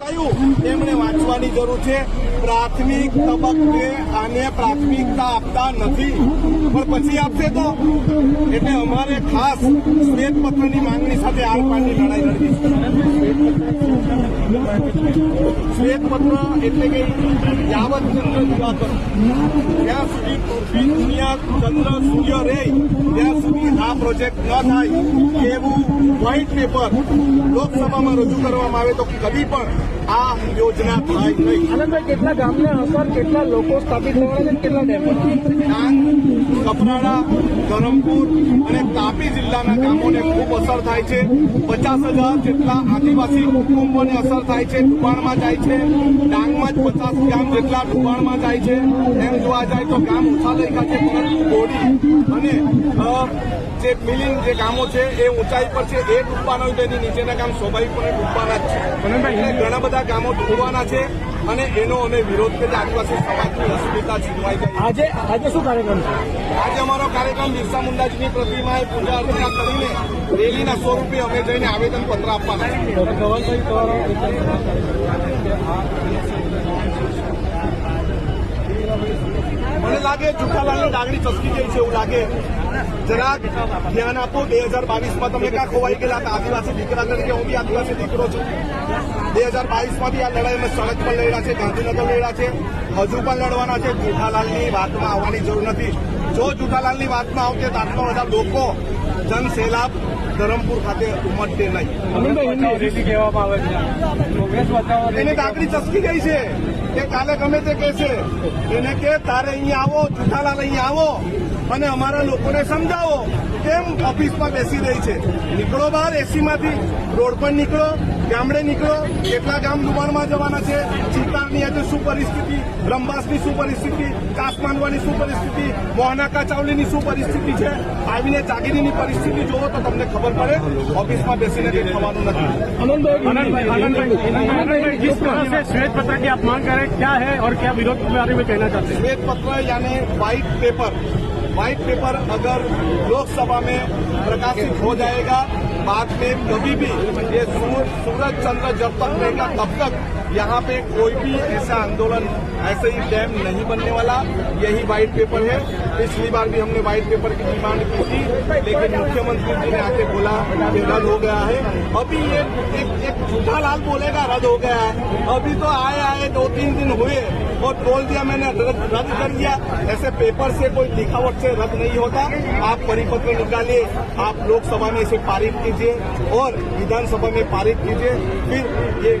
કયું એમણે વાંચવાની જરૂર છે? પ્રાથમિક તબક્કે આને પ્રાથમિકતા આપતા નથી. પણ પછી આપશે તો? એટલે અમારે ખાસ શ્વેતપત્રની માંગણી સાથે આર પારની લડાઈ લડવી. શ્વેતપત્ર એટલે કે યાવત ચંદ્ર જ્યાં સુધી પૃથ્વી દુનિયા ચંદ્ર સૂર્ય રહે, ત્યાં સુધી આ પ્રોજેક્ટ ન થાય. એવું વ્હાઇટ પેપર લોકસભામાં રજૂ કરવામાં આવે તો કદી પણ આ યોજના થાય નહીં. આનંદભાઈ કેટલા ગામને અસર કેટલા લોકો સ્થાપિત થવાના છે કેટલા ડેમ ડાંગ કપરાડા ધરમપુર અને તાપી જિલ્લાના ગામોને ખૂબ અસર થાય છે. પચાસ હજાર જેટલા આદિવાસી કુટુંબોને અસર થાય છે ડુબાણમાં જાય છે. ડાંગમાં જ પચાસ ગામ જેટલા ડુબાણમાં જાય છે. એમ જોવા જાય તો ગામ ઓછા લખ્યા છે પરંતુ બોડી અને જે મિલિંગ જે ગામો છે એ ઊંચાઈ પર છે. એ ડૂબવાના હોય તો એની નીચેના ગામ સ્વાભાવિકપણે ડૂબવાના જ છે. ઘણા બધા ગામો તોડવાના છે અને એનો અમે વિરોધ કરીએ આદિવાસી સમાજની અસ્મિતા છીનવાઈ ગઈ. આજે આજે શું કાર્યક્રમ છે? આજે અમારો કાર્યક્રમ બિરસા મુંડાજીની પ્રતિમાએ પૂજા અર્ચના કરીને રેલીના સ્વરૂપે અમે જઈને આવેદન પત્ર આપવાના છે. મને લાગે જુઠાલાલની ડાગડી ચસકી ગઈ છે એવું લાગે. જરાક ધ્યાન આપો, બે હજાર બાવીસમાં તમે ક્યાં ખોવાઈ ગયેલા? આદિવાસી દીકરા તરીકે હું બી આદિવાસી દીકરો છું. બે હજાર બાવીસમાં આ લડાઈ અમે સડક પર લડ્યા છે, ગાંધીનગર લડ્યા છે, હજુ પણ લડવાના છે. જુઠાલાલની વાતમાં આવવાની જરૂર નથી. જો જુઠાલાલની વાતમાં આવશે તો આટલા બધા લોકો જનસેલાબ ધરમપુર ખાતે ઉમટશે નહીં. એની ડાકરી ચસકી ગઈ છે. કે કાલે ગમે તે કહેશે. એને કે, તારે અહીંયા આવો, જુઠાલાલ અહીંયા આવો. અને અમારા લોકોને સમજાવો કેમ ઓફિસમાં બેસી રહી છે નીકળો બહાર એસીમાંથી રોડ પર નીકળો ગામડે નીકળો કેટલા ગામ ડુબાણમાં જવાના છે ચિત્તારની આજે શું પરિસ્થિતિ રંબાસની શું પરિસ્થિતિ કાસમાંડવાની શું પરિસ્થિતિ મોહનાકા ચાવલીની શું પરિસ્થિતિ છે આવીને જાગીરીની પરિસ્થિતિ જોવો તો તમને ખબર પડે ઓફિસમાં બેસીને કંઈ થવાનું નથી आनंदभाई आनंदभाई आनंदभाई जिस तरह से श्वेत पत्र की आप मांग कर रहे हैं क्या है और क्या विरोध के बारे में कहना चाहते हैं श्वेत पत्र यानी व्हाइट पेपर व्हाइट पेपर अगर लोकसभा में प्रकाशित हो जाएगा बाद में कभी भी ये सूर- सूरज चंद्र जब तक रहेगा तब तक यहाँ पे कोई भी ऐसा आंदोलन ऐसे ही डैम नहीं बनने वाला। यही व्हाइट पेपर है। पिछली बार भी हमने व्हाइट पेपर की डिमांड की थी लेकिन मुख्यमंत्री जी ने आके बोला कि रद्द हो गया है। अभी ये एक, एक झूठा लाल बोलेगा, रद्द हो गया है। अभी तो आए आए, दो, तीन दिन हुए और बोल दिया मैंने, रद्द कर दिया। ऐसे पेपर से कोई लिखावट से रद्द नहीं होता। आप परिपत्र निकालिए, आप लोकसभा में इसे पारित कीजिए और विधानसभा में पारित कीजिए, फिर ये